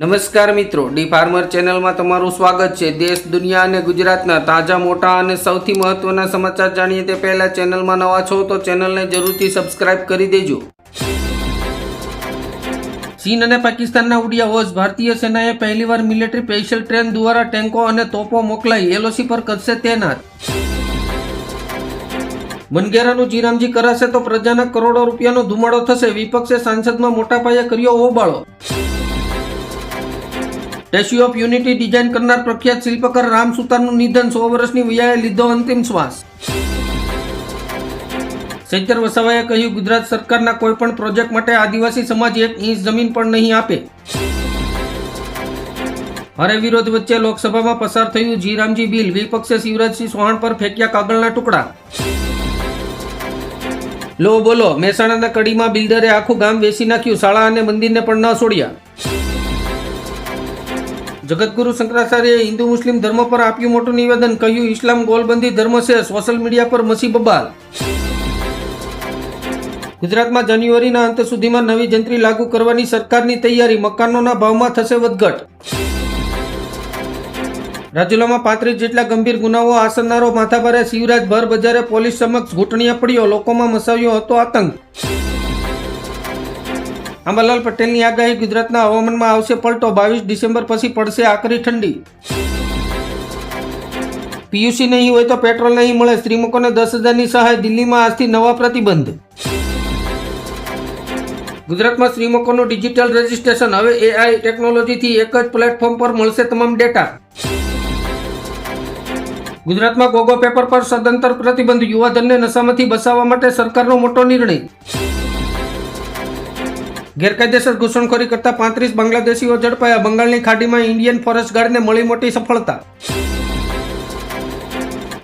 નમસ્કાર મિત્રો, D farmer ચેનલમાં તમારું સ્વાગત છે. દેશ, દુનિયા અને ગુજરાતના તાજા, મોટા અને સૌથી મહત્વના સમાચાર જાણીએ તે પહેલા ચેનલમાં નવા છો તો ચેનલને જરૂરથી સબસ્ક્રાઇબ કરી દેજો. ચીન અને પાકિસ્તાનના ઉડિયા હોશ. ભારતીય સેનાએ પહેલીવાર મિલિટરી સ્પેશિયલ ટ્રેન દ્વારા ટેન્કો અને તોપો મોકલાઈ. એલઓસી પર કરશે તૈનાત. મનગેરાનું જીરામજી કરાશે તો પ્રજાના કરોડો રૂપિયાનો ધુમાડો થશે. વિપક્ષે સાંસદમાં મોટા પાયે કર્યો હોબાળો. સ્ટેચ્યુ ઓફ યુનિટી ડિઝાઇન કરનાર પ્રખ્યાત શિલ્પકાર રામ સુતારનું નિધન સો વર્ષની વયાએ લીધો અંતિમ શ્વાસ. ચૈતર વસાવાએ કહ્યું, ગુજરાત સરકારના કોઈ પણ પ્રોજેક્ટ માટે આદિવાસી સમાજ એક ઇંચ જમીન પણ નહીં આપે. ભારે વિરોધ વચ્ચે લોકસભામાં પસાર થયું જી રામજી બિલ. વિપક્ષે શિવરાજસિંહ ચૌહાણ પર ફેંક્યા કાગળના ટુકડા. લો બોલો, મહેસાણાના કડીમાં બિલ્ડરે આખું ગામ વેચી નાખ્યું. શાળા અને મંદિરને પણ ન છોડ્યા. જગતગુરુ શંકરાચાર્યએ હિન્દુ મુસ્લિમ ધર્મ પર આપ્યું મોટું નિવેદન, કહ્યું, ઇસ્લામ ગોલબંધી ધર્મ છે, સોશિયલ મીડિયા પર મસી બબાલ. ગુજરાતમાં જાન્યુઆરીના અંત સુધીમાં નવી જંત્રી લાગુ કરવાની સરકારની તૈયારી, મકાનોના ભાવમાં થશે વધઘટ. રાજુલામાં પાંત્રીસ જેટલા ગંભીર ગુનાઓ આસરનારો માથાભારે શિવરાજ ભર બજારે પોલીસ સમક્ષ ઘૂંટણીએ પડ્યો, લોકોમાં મસાવ્યો હતો આતંક. આંબાલાલ પટેલની આગાહી ગુજરાતના હવામાનમાં આવશે પલટો. બાવીસ ડિસેમ્બર પછી પડશે આકરી ઠંડી. પીયુસી નહીં હોય તો પેટ્રોલ નહીં મળે. શ્રીમુકોને દસ હજારની સહાય. દિલ્હીમાં આજથી નવા પ્રતિબંધ. ગુજરાતમાં શ્રીમુકોનું ડિજિટલ રજિસ્ટ્રેશન. હવે એઆઈ ટેકનોલોજીથી એક જ પ્લેટફોર્મ પર મળશે તમામ ડેટા. ગુજરાતમાં ગોગો પેપર પર સદંતર પ્રતિબંધ. યુવાધનને નશામાંથી બચાવવા માટે સરકારનો મોટો નિર્ણય. ગેરકાયદેસર ઘૂસણખોરી કરતા પાંત્રીસ બાંગ્લાદેશીઓ ઝડપાયા. બંગાળની ખાડીમાં ઇન્ડિયન ફોરેસ્ટ ગાર્ડને મળી મોટી સફળતા.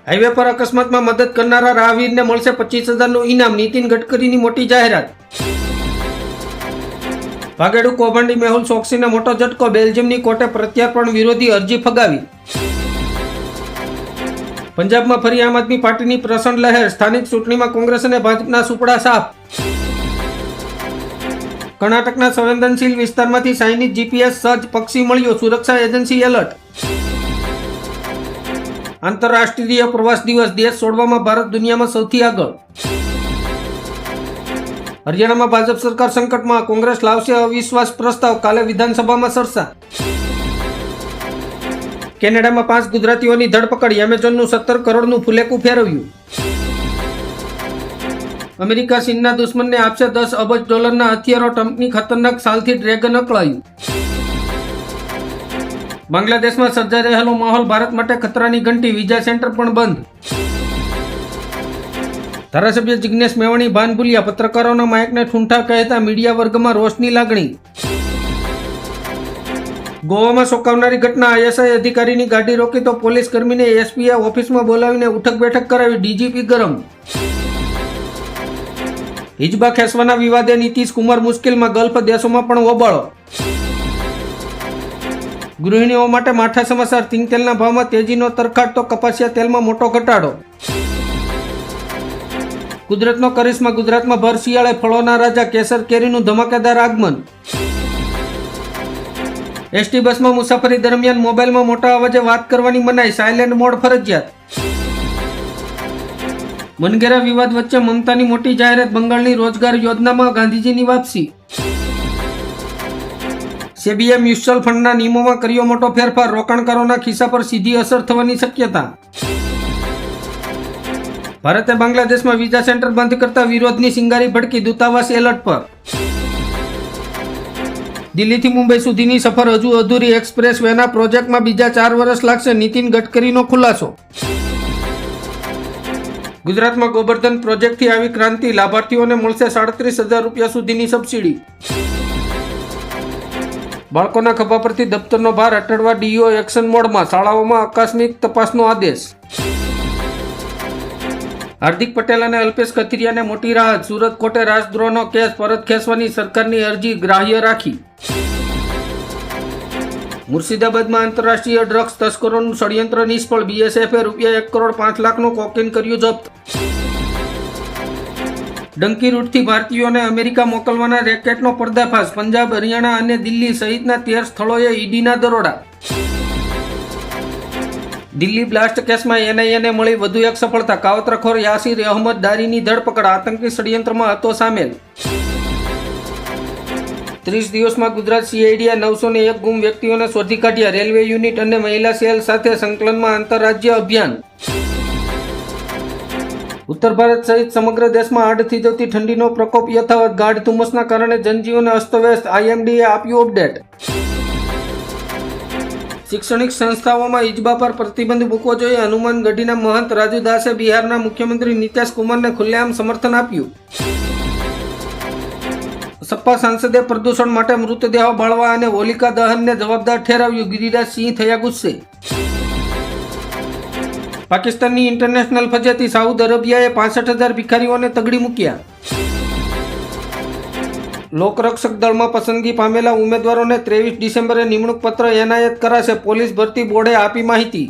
હાઈવે પર અકસ્માતમાં મદદ કરનારા રાહવીરને મળશે પચીસ હજારનું ઇનામ. નીતિન ગડકરીની મોટી જાહેરાત. ભાગેડુ કૌભાંડી મેહુલ ચોકસીને મોટો ઝટકો. બેલ્જિયમની કોર્ટે પ્રત્યાર્પણ વિરોધી અરજી ફગાવી. પંજાબમાં ફરી આમ આદમી પાર્ટીની પ્રસન્ન લહેર. સ્થાનિક ચૂંટણીમાં કોંગ્રેસ અને ભાજપના સુપડા સાફ. કર્ણાટકના સંવેદનશીલ વિસ્તારમાંથી ચાઇનીઝ જીપીએસ સજ્જ પક્ષી મળ્યો. સુરક્ષા એજન્સી એલર્ટ. આંતરરાષ્ટ્રીય પ્રવાસ દિવસ દેશ છોડવામાં ભારત દુનિયામાં સૌથી આગળ. હરિયાણામાં ભાજપ સરકાર સંકટમાં, કોંગ્રેસ લાવશે અવિશ્વાસ પ્રસ્તાવ, કાલે વિધાનસભામાં સરસા. કેનેડામાં પાંચ ગુજરાતીઓની ધરપકડ, એમેઝોનનું સત્તર કરોડનું ફુલેકું ફેરવ્યું. અમેરિકા ચીનના દુશ્મનને આપશે દસ અબજ ડોલરના હથિયારો ટ્રમ્પની ખતરનાક સાલથી ડ્રેગન અકળાયું બાંગ્લાદેશમાં સર્જાઈ રહેલો માહોલ ભારત માટે ખતરાની ઘંટી, વિઝા સેન્ટર પણ બંધ. ધારાસભ્ય જિજ્ઞેશ મેવાણી ભાન ભૂલ્યા પત્રકારોના માયકને ઠૂંઠા કહેતા મીડિયા વર્ગમાં રોષની લાગણી. ગોવામાં ચોંકાવનારી ઘટના, આઈએસઆઈ અધિકારીની ગાડી રોકી તો પોલીસ કર્મીને એસપીએ ઓફિસમાં બોલાવીને ઉઠક બેઠક કરાવી ડીજીપી ગરમ. હિજબા ખેસવાના વિવાદે નીતિશ કુમાર મુશ્કેલમાં ગલ્ફ દેશોમાં પણ હોબાળો ગૃહિણીઓ માટે માઠા સમાચાર તેલના ભાવમાં તેજીનો તરખાટ તો કપાસિયા તેલમાં મોટો ઘટાડો. કુદરતનો કરિશ્મા, ગુજરાતમાં ભર શિયાળે ફળોના રાજા કેસર કેરીનું ધમાકેદાર આગમન. એસટી બસમાં મુસાફરી દરમિયાન મોબાઈલમાં મોટા અવાજે વાત કરવાની મનાઈ સાયલેન્ટ મોડ ફરજિયાત. મનગેરા વિવાદ વચ્ચે મમતાની મોટી જાહેરાત બંગાળની રોજગાર યોજનામાં ગાંધીજીની વાપસી. સેબીએ મ્યુચ્યુઅલ ફંડના નિયમોમાં કર્યો મોટો ફેરફાર, રોકાણકારોના ખિસ્સા પર સીધી અસર થવાની શક્યતા. ભારતે બાંગ્લાદેશમાં વિઝા સેન્ટર બંધ કરતા વિરોધની સિંગારી ભડકી દૂતાવાસ એલર્ટ પર. દિલ્હીથી મુંબઈ સુધીની સફર હજુ અધૂરી એક્સપ્રેસ વેના પ્રોજેક્ટમાં બીજા ચાર વર્ષ લાગશે, નીતિન ગડકરીનો ખુલાસો. ગુજરાતમાં ગોબર્ધન પ્રોજેક્ટથી આવી ક્રાંતિ, લાભાર્થીઓને મળશે સાડત્રીસ હજાર રૂપિયા સુધીની સબસિડી. બાળકોના ખભા પરથી દફતરનો ભાર અટડવા ડીઓ એક્શન મોડમાં, શાળાઓમાં આકસ્મિક તપાસનો આદેશ. હાર્દિક પટેલ અને અલ્પેશ કથિરિયાને મોટી રાહત, સુરત કોર્ટે રાજદ્રોહનો કેસ, પરત ખેંચવાની સરકારની અરજી, ગ્રાહ્ય રાખી. મુર્શિદાબાદમાં આંતરરાષ્ટ્રીય ડ્રગ્સ તસ્કરોનું ષડયંત્ર નિષ્ફળ. બીએસએફે રૂપિયા એક કરોડ પાંચ લાખનું કોકેન કર્યું જપ્ત. ડંકી રૂટથી ભારતીયોને અમેરિકા મોકલવાના રેકેટનો પર્દાફાશ. પંજાબ, હરિયાણા અને દિલ્હી સહિતના તેર સ્થળોએ ઈડીના દરોડા. દિલ્હી બ્લાસ્ટ કેસમાં એનઆઈએને મળી વધુ એક સફળતા. કાવતરખોર યાસીર અહમદ દારીની ધરપકડ. આતંકી ષડયંત્રમાં હતો સામેલ. ત્રીસ દિવસમાં ગુજરાત સીઆઈડીએ નવસો ને એક ગુમ વ્યક્તિઓને શોધી કાઢ્યા. રેલવે યુનિટ અને મહિલા સેલ સાથે સંકલનમાં આંતરરાજ્ય અભિયાન. ઉત્તર ભારત સહિત સમગ્ર દેશમાં આડથી જતી ઠંડીનો પ્રકોપ યથાવત ગાઢ ધુમ્મસના કારણે જનજીવન અસ્તવ્યસ્ત આઈએમડીએ આપ્યું અપડેટ શૈક્ષણિક સંસ્થાઓમાં ઇજબા પર પ્રતિબંધ મૂકવો જોઈએ. હનુમાનગઢીના મહંત રાજુ દાસે બિહારના મુખ્યમંત્રી નીતિશ કુમારને ખુલ્લેઆમ સમર્થન આપ્યું. સપા સાંસદે પ્રદૂષણ માટે મૃતદેહો બળવા અને હોલિકા દહનને જવાબદાર ઠેરાવ્યું. ગિરિરાજ સિંહ થયા ગુસ્સે. પાકિસ્તાનની ઇન્ટરનેશનલ ફજેતી સાઉદ અરેબિયાએ પાસઠ હજાર ભિખારીઓને તગડી મૂક્યા. લોકરક્ષક દળમાં પસંદગી પામેલા ઉમેદવારોને ત્રેવીસ ડિસેમ્બરે નિમણૂક પત્ર એનાયત કરાશે. પોલીસ ભરતી બોર્ડે આપી માહિતી.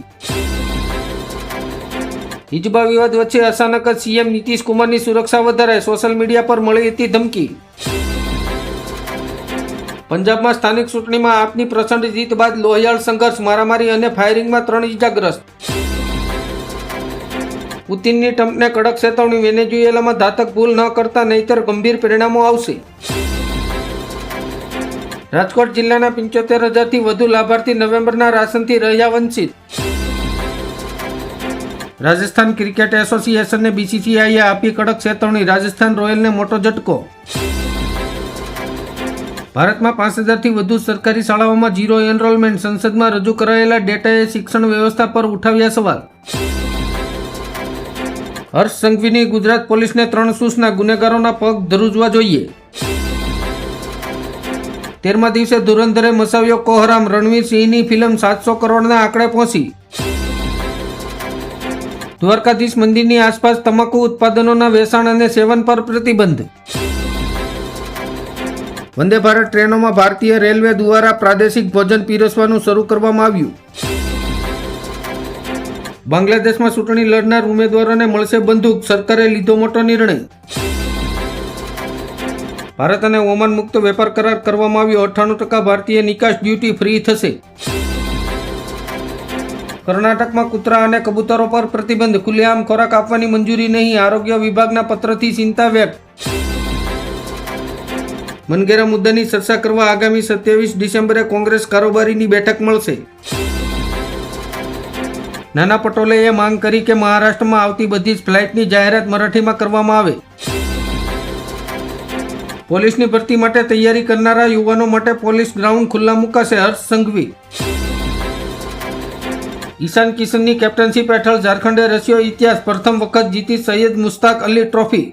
હિજબા વિવાદ વચ્ચે અચાનક જ સીએમ નીતિશ કુમારની સુરક્ષા વધારે સોશિયલ મીડિયા પર મળી હતી ધમકી. પંજાબમાં સ્થાનિક ચૂંટણીમાં આપની પ્રચંડ જીત બાદ લોહિયાળ સંઘર્ષ, મારામારી અને ફાયરિંગમાં ત્રણ ઇજાગ્રસ્ત પુતિનની ટ્રમ્પને કડક ચેતવણી, વેનેઝુએલામાં ધાતક ભૂલ ન કરતા નહીતર ગંભીર પરિણામો આવશે. રાજકોટ જિલ્લાના પંચોતેર હજારથી વધુ લાભાર્થી નવેમ્બરના રાશનથી રહ્યા વંચિત. રાજસ્થાન ક્રિકેટ એસોસિએશનને બીસીસીઆઈએ આપી કડક ચેતવણી, રાજસ્થાન રોયલને મોટો ઝટકો. ભારતમાં પાંચ હજારથી વધુ સરકારી શાળાઓમાં ઝીરો એનરોલમેન્ટ સંસદમાં રજૂ કરાયેલા ડેટાએ શિક્ષણ વ્યવસ્થા પર ઉઠાવ્યા સવાલ. હર્ષ સંઘવીની ગુજરાત પોલીસને ત્રણ સૂચના ગુનેગારોના પગ ધરૂજવા જોઈએ. તેરમા દિવસે ધુરંધરે મસાવ્યો કોહરામ રણવીર સિંહની ફિલ્મ સાતસો કરોડના આંકડે પહોંચી. દ્વારકાધીશ મંદિરની આસપાસ તમાકુ ઉત્પાદનોના વેચાણ અને સેવન પર પ્રતિબંધ. વંદે ભારત ટ્રેનોમાં ભારતીય રેલવે દ્વારા પ્રાદેશિક ભોજન પીરસવાનું શરૂ કરવામાં આવ્યું. બાંગ્લાદેશમાં ચૂંટણી લડનાર ઉમેદવારોને મળશે બંદૂક. સરકારે લીધો મોટો નિર્ણય. ભારત અને ઓમાન મુક્ત વેપાર કરાર કરવામાં આવ્યો. અઠ્ઠાણું ટકા ભારતીય નિકાસ ડ્યુટી ફ્રી થશે. કર્ણાટકમાં કૂતરા અને કબૂતરો પર પ્રતિબંધ. ખુલ્લેઆમ ખોરાક આપવાની મંજૂરી નહીં. આરોગ્ય વિભાગના પત્રથી ચિંતા વ્યક્ત. મનગેરા મુદ્દાની ચર્ચા કરવા આગામી સત્યાવીસ ડિસેમ્બરે કોંગ્રેસ કારોબારીની બેઠક મળશે. નાના પટોલે એ માંગ કરી કે મહારાષ્ટ્રમાં આવતી બધી જ ફ્લાઇટની જાહેરાત મરાઠીમાં કરવામાં આવે. પોલીસની ભરતી માટે તૈયારી કરનારા યુવાનો માટે પોલીસ ગ્રાઉન્ડ ખુલ્લા મુકાશે હર્ષ સંઘવી. ઈશાન કિશનની કેપ્ટનશીપ હેઠળ ઝારખંડે રચ્યો ઇતિહાસ. પ્રથમ વખત જીતી સૈયદ મુસ્તાક અલી ટ્રોફી.